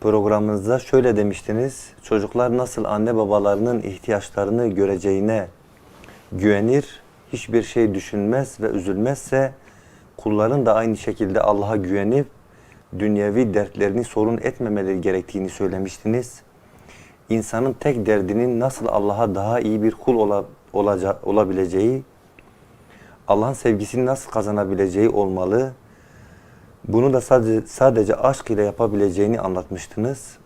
programınızda şöyle demiştiniz. Çocuklar nasıl anne babalarının ihtiyaçlarını göreceğine güvenir, hiçbir şey düşünmez ve üzülmezse kulların da aynı şekilde Allah'a güvenip dünyevi dertlerini sorun etmemeleri gerektiğini söylemiştiniz. İnsanın tek derdinin nasıl Allah'a daha iyi bir kul ola, olaca- olabileceği, Allah'ın sevgisini nasıl kazanabileceği olmalı. Bunu da sadece, sadece aşk ile yapabileceğini anlatmıştınız.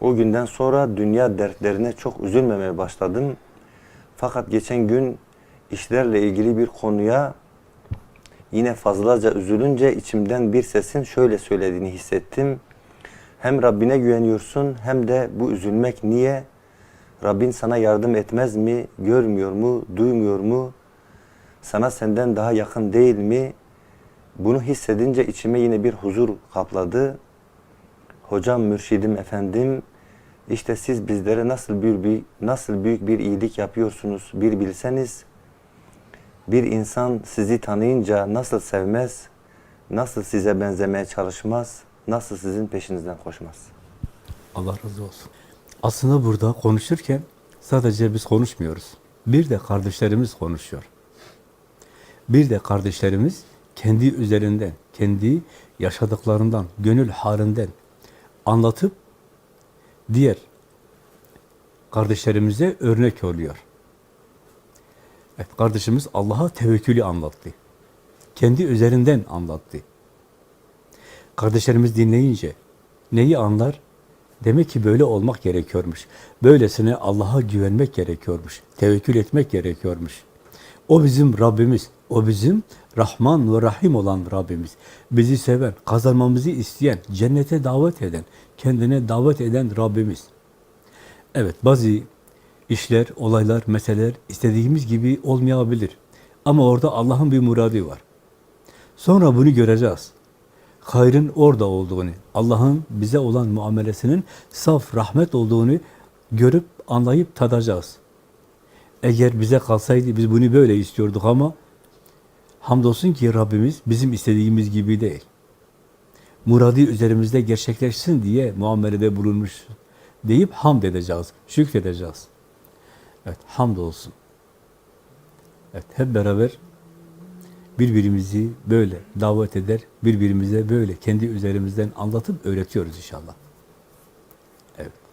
O günden sonra dünya dertlerine çok üzülmemeye başladım. Fakat geçen gün işlerle ilgili bir konuya yine fazlaca üzülünce içimden bir sesin şöyle söylediğini hissettim. Hem Rabbine güveniyorsun hem de bu üzülmek niye? Rabbin sana yardım etmez mi? Görmüyor mu? Duymuyor mu? Sana senden daha yakın değil mi? Bunu hissedince içime yine bir huzur kapladı. Hocam, mürşidim, efendim, işte siz bizlere nasıl bir, bir nasıl büyük bir iyilik yapıyorsunuz bir bilseniz, bir insan sizi tanıyınca nasıl sevmez, nasıl size benzemeye çalışmaz, nasıl sizin peşinizden koşmaz. Allah razı olsun. Aslında burada konuşurken sadece biz konuşmuyoruz. Bir de kardeşlerimiz konuşuyor. Bir de kardeşlerimiz kendi üzerinden, kendi yaşadıklarından, gönül halinden anlatıp diğer kardeşlerimize örnek oluyor. Evet, kardeşimiz Allah'a tevekkülü anlattı. Kendi üzerinden anlattı. Kardeşlerimiz dinleyince neyi anlar? Demek ki böyle olmak gerekiyormuş. Böylesine Allah'a güvenmek gerekiyormuş. Tevekkül etmek gerekiyormuş. O bizim Rabbimiz. O bizim Rahman ve Rahim olan Rabbimiz. Bizi seven, kazanmamızı isteyen, cennete davet eden, kendine davet eden Rabbimiz. Evet, bazı işler, olaylar, meseleler istediğimiz gibi olmayabilir. Ama orada Allah'ın bir muradı var. Sonra bunu göreceğiz. Hayrın orada olduğunu, Allah'ın bize olan muamelesinin saf rahmet olduğunu görüp, anlayıp tadacağız. Eğer bize kalsaydı biz bunu böyle istiyorduk ama hamdolsun ki Rabbimiz bizim istediğimiz gibi değil. Muradı üzerimizde gerçekleşsin diye muamelede bulunmuş deyip hamd edeceğiz, şükredeceğiz. Evet, hamdolsun. Evet, hep beraber birbirimizi böyle davet eder, birbirimize böyle kendi üzerimizden anlatıp öğretiyoruz inşallah. Evet.